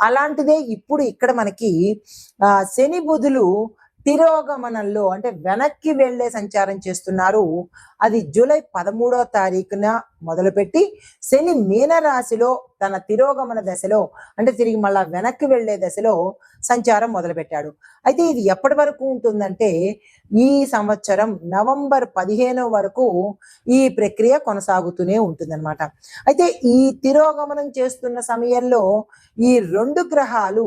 అలాంటిదే ఇప్పుడు ఇక్కడ మనకి ఆ శని బుధులు తిరోగమనంలో అంటే వెనక్కి వెళ్ళే సంచారం చేస్తున్నారు. అది జూలై పదమూడో తారీఖున మొదలుపెట్టి శని మీనరాశిలో తన తిరోగమన దశలో అంటే తిరిగి మళ్ళా వెనక్కి వెళ్ళే దశలో సంచారం మొదలుపెట్టాడు. అయితే ఇది ఎప్పటి వరకు ఉంటుందంటే ఈ సంవత్సరం నవంబర్ పదిహేను వరకు ఈ ప్రక్రియ కొనసాగుతూనే ఉంటుందన్నమాట. అయితే ఈ తిరోగమనం చేస్తున్న సమయంలో ఈ రెండు గ్రహాలు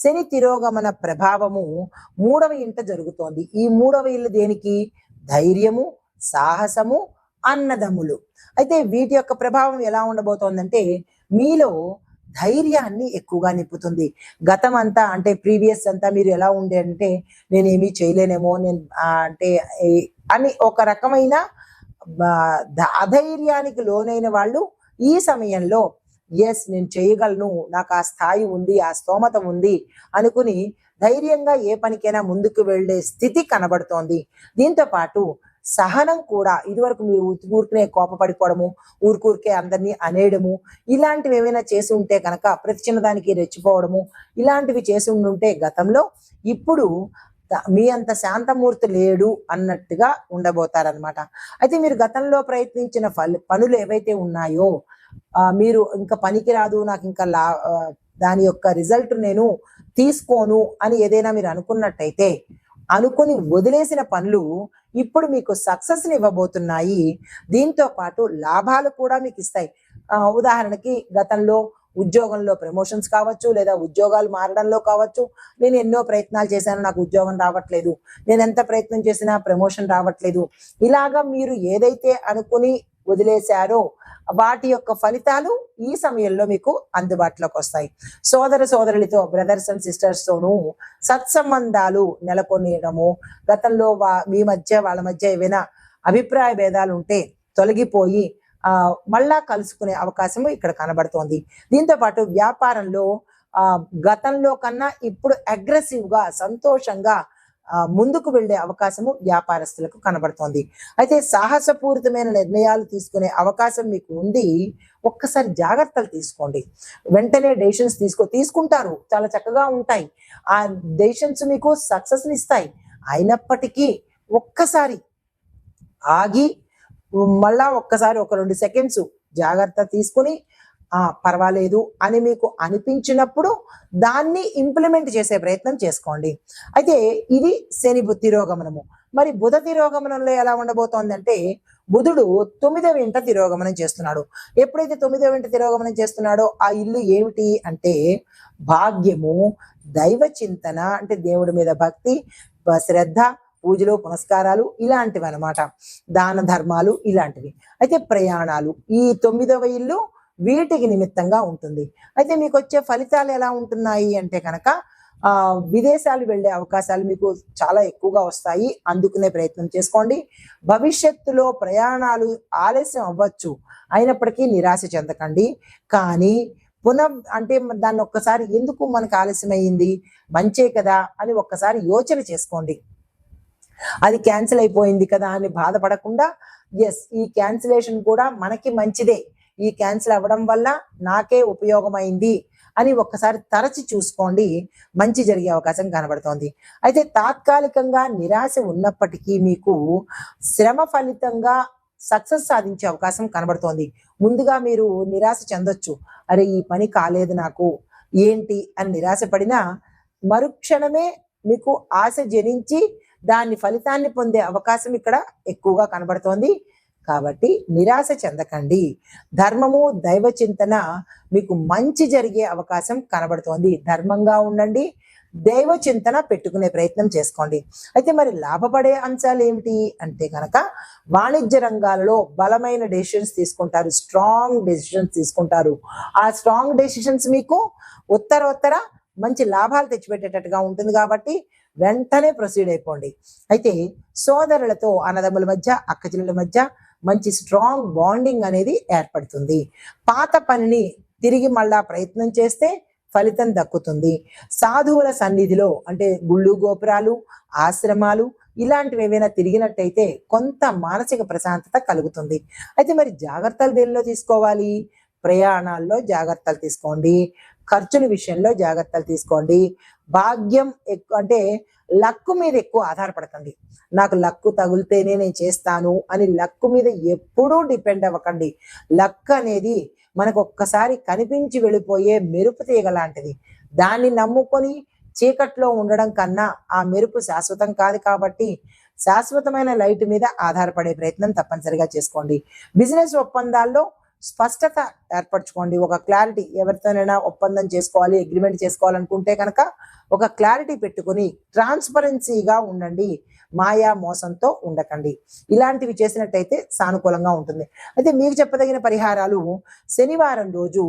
శని తిరోగమన ప్రభావము మూడవ ఇంట జరుగుతోంది. ఈ మూడవ ఇల్లు దేనికి? ధైర్యము సాహసము అన్నదమ్ములు. అయితే వీటి యొక్క ప్రభావం ఎలా ఉండబోతోందంటే మీలో ధైర్యాన్ని ఎక్కువగా నింపుతుంది. గతం అంతా అంటే ప్రీవియస్ అంతా మీరు ఎలా ఉండే అంటే నేనేమీ చేయలేనేమో నేను అంటే అని ఒక రకమైన అధైర్యానికి లోనైన వాళ్ళు ఈ సమయంలో ఎస్ నేను చేయగలను నాకు ఆ స్థాయి ఉంది ఆ స్తోమత ఉంది అనుకుని ధైర్యంగా ఏ పనికైనా ముందుకు వెళ్ళే స్థితి కనబడుతోంది. దీంతో పాటు సహనం కూడా ఇదివరకు మీరు ఊరికనే కోపపడిపోవడము ఊరికూరికే అందరినీ అనేయడము ఇలాంటివి ఏమైనా చేసి ఉంటే కనుక ప్రతి చిన్నదానికి రెచ్చిపోవడము ఇలాంటివి చేసి ఉంటే గతంలో ఇప్పుడు మీ అంత శాంతమూర్తి లేడు అన్నట్టుగా ఉండబోతారనమాట అయితే మీరు గతంలో ప్రయత్నించిన ఫలి పనులు ఏవైతే ఉన్నాయో మీరు ఇంకా పనికి రాదు నాకు ఇంకా లా దాని యొక్క రిజల్ట్ నేను తీసుకోను అని ఏదైనా మీరు అనుకున్నట్టయితే అనుకుని వదిలేసిన పనులు ఇప్పుడు మీకు సక్సెస్ ఇవ్వబోతున్నాయి. దీంతో పాటు లాభాలు కూడా మీకు ఇస్తాయి. ఉదాహరణకి గతంలో ఉద్యోగంలో ప్రమోషన్స్ కావచ్చు లేదా ఉద్యోగాలు మారడంలో కావచ్చు నేను ఎన్నో ప్రయత్నాలు చేశాను నాకు ఉద్యోగం రావట్లేదు. నేను ఎంత ప్రయత్నం చేసినా ప్రమోషన్ రావట్లేదు. ఇలాగా మీరు ఏదైతే అనుకుని వదిలేశారో వాటి యొక్క ఫలితాలు ఈ సమయంలో మీకు అందుబాటులోకి వస్తాయి. సోదర సోదరులతో బ్రదర్స్ అండ్ సిస్టర్స్ తోనూ సత్సంబంధాలు నెలకొనియడము గతంలో వా మీ మధ్య వాళ్ళ మధ్య ఏవైనా అభిప్రాయ భేదాలు ఉంటే తొలగిపోయి ఆ మళ్ళా కలుసుకునే అవకాశం ఇక్కడ కనబడుతోంది. దీంతో పాటు వ్యాపారంలో ఆ గతంలో కన్నా ఇప్పుడు అగ్రెసివ్గా సంతోషంగా ముందుకు వెళ్ళే అవకాశము వ్యాపారస్తులకు కనబడుతోంది. అయితే సాహసపూరితమైన నిర్ణయాలు తీసుకునే అవకాశం మీకు ఉంది. ఒక్కసారి జాగ్రత్తలు తీసుకోండి. వెంటనే డెసిషన్స్ తీసుకో తీసుకుంటారు. చాలా చక్కగా ఉంటాయి. ఆ డెసిషన్స్ మీకు సక్సెస్ ఇస్తాయి. అయినప్పటికీ ఒక్కసారి ఆగి మళ్ళా ఒక్కసారి ఒక రెండు సెకండ్స్ జాగ్రత్త తీసుకుని పర్వాలేదు అని మీకు అనిపించినప్పుడు దాన్ని ఇంప్లిమెంట్ చేసే ప్రయత్నం చేసుకోండి. అయితే ఇది శని తిరోగమనము మరి బుధ తిరోగమనంలో ఎలా ఉండబోతోందంటే బుధుడు తొమ్మిదవ ఇంట తిరోగమనం చేస్తున్నాడు. ఎప్పుడైతే తొమ్మిదవ ఇంట తిరోగమనం చేస్తున్నాడో ఆ ఇల్లు ఏమిటి అంటే భాగ్యము దైవ చింతన అంటే దేవుడి మీద భక్తి శ్రద్ధ పూజలు పునస్కారాలు ఇలాంటివి అన్నమాట దాన ధర్మాలు ఇలాంటివి. అయితే ప్రయాణాలు. ఈ తొమ్మిదవ ఇల్లు వీటికి నిమిత్తంగా ఉంటుంది. అయితే మీకు వచ్చే ఫలితాలు ఎలా ఉంటున్నాయి అంటే కనుక విదేశాలు వెళ్ళే అవకాశాలు మీకు చాలా ఎక్కువగా వస్తాయి. అందుకునే ప్రయత్నం చేసుకోండి. భవిష్యత్తులో ప్రయాణాలు ఆలస్యం అవ్వచ్చు. అయినప్పటికీ నిరాశ చెందకండి. కానీ పునః అంటే దాన్ని ఒక్కసారి ఎందుకు మనకు ఆలస్యం మంచే కదా అని ఒక్కసారి యోచన చేసుకోండి. అది క్యాన్సిల్ అయిపోయింది కదా అని బాధపడకుండా ఎస్ ఈ క్యాన్సిలేషన్ కూడా మనకి మంచిదే. ఈ క్యాన్సిల్ అవ్వడం వల్ల నాకే ఉపయోగమైంది అని ఒక్కసారి తరచి చూసుకోండి. మంచి జరిగే అవకాశం కనబడుతోంది. అయితే తాత్కాలికంగా నిరాశ ఉన్నప్పటికీ మీకు శ్రమ ఫలితంగా సక్సెస్ సాధించే అవకాశం కనబడుతోంది. ముందుగా మీరు నిరాశ చెందొచ్చు. అరే ఈ పని కాలేదు నాకు. ఏంటి అని నిరాశపడినా మరుక్షణమే మీకు ఆశ జనించి దాని ఫలితాన్ని పొందే అవకాశం ఇక్కడ ఎక్కువగా కనబడుతోంది. కాబట్టి నిరాశ చెందకండి. ధర్మము దైవ చింతన మీకు మంచి జరిగే అవకాశం కనబడుతోంది. ధర్మంగా ఉండండి. దైవ చింతన పెట్టుకునే ప్రయత్నం చేసుకోండి. అయితే మరి లాభపడే అంశాలు ఏమిటి అంటే కనుక వాణిజ్య రంగాలలో బలమైన డెసిషన్స్ తీసుకుంటారు. స్ట్రాంగ్ డెసిషన్స్ తీసుకుంటారు. ఆ స్ట్రాంగ్ డెసిషన్స్ మీకు ఉత్తరోత్తర మంచి లాభాలు తెచ్చిపెట్టేటట్టుగా ఉంటుంది కాబట్టి వెంటనే ప్రొసీడ్ అయిపోండి. అయితే సోదరులతో అన్నదమ్ముల మధ్య అక్కచెల్లెల మధ్య మంచి స్ట్రాంగ్ బాండింగ్ అనేది ఏర్పడుతుంది. పాత పనిని తిరిగి మళ్ళా ప్రయత్నం చేస్తే ఫలితం దక్కుతుంది. సాధువుల సన్నిధిలో అంటే గుళ్ళు గోపురాలు ఆశ్రమాలు ఇలాంటివి ఏవైనా తిరిగినట్టయితే కొంత మానసిక ప్రశాంతత కలుగుతుంది. అయితే మరి జాగ్రత్తలు దేనిలో తీసుకోవాలి? ప్రయాణాల్లో జాగ్రత్తలు తీసుకోండి. ఖర్చుల విషయంలో జాగ్రత్తలు తీసుకోండి. భాగ్యం ఎక్కువ అంటే లక్కు మీద ఎక్కువ ఆధారపడకండి నాకు లక్కు తగిలితేనే నేను చేస్తాను అని లక్కు మీద ఎప్పుడూ డిపెండ్ అవ్వకండి. లక్ అనేది మనకు ఒక్కసారి కనిపించి వెళ్ళిపోయే మెరుపు తీగ లాంటిది. దాన్ని నమ్ముకొని చీకట్లో ఉండడం కన్నా ఆ మెరుపు శాశ్వతం కాదు కాబట్టి శాశ్వతమైన లైట్ మీద ఆధారపడే ప్రయత్నం తప్పనిసరిగా చేసుకోండి. బిజినెస్ ఒప్పందాల్లో స్పష్టత ఏర్పరచుకోండి. ఒక క్లారిటీ ఎవరితోనైనా ఒప్పందం చేసుకోవాలి అగ్రిమెంట్ చేసుకోవాలనుకుంటే కనుక ఒక క్లారిటీ పెట్టుకొని ట్రాన్స్పరెన్సీగా ఉండండి. మాయా మోసంతో ఉండకండి. ఇలాంటివి చేసినట్టయితే సానుకూలంగా ఉంటుంది. అయితే మీకు చెప్పదగిన పరిహారాలు శనివారం రోజు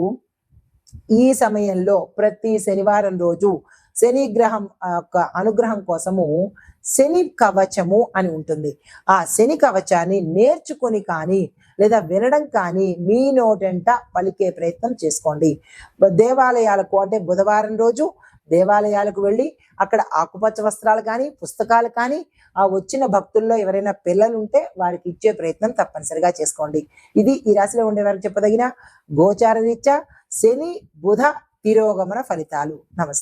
ఈ సమయంలో ప్రతి శనివారం రోజు శనిగ్రహం యొక్క అనుగ్రహం కోసము శని కవచము అని ఉంటుంది. ఆ శని కవచాన్ని నేర్చుకొని కానీ లేదా వినడం కానీ మీ నోటెంట పలికే ప్రయత్నం చేసుకోండి. దేవాలయాలకు అంటే బుధవారం రోజు దేవాలయాలకు వెళ్ళి అక్కడ ఆకుపచ్చ వస్త్రాలు కానీ పుస్తకాలు కానీ ఆ వచ్చిన భక్తుల్లో ఎవరైనా పిల్లలు ఉంటే వారికి ఇచ్చే ప్రయత్నం తప్పనిసరిగా చేసుకోండి. ఇది ఈ రాశిలో ఉండేవారికి చెప్పదగిన గోచార రీత్యా శని బుధ తిరోగమన ఫలితాలు. నమస్తే.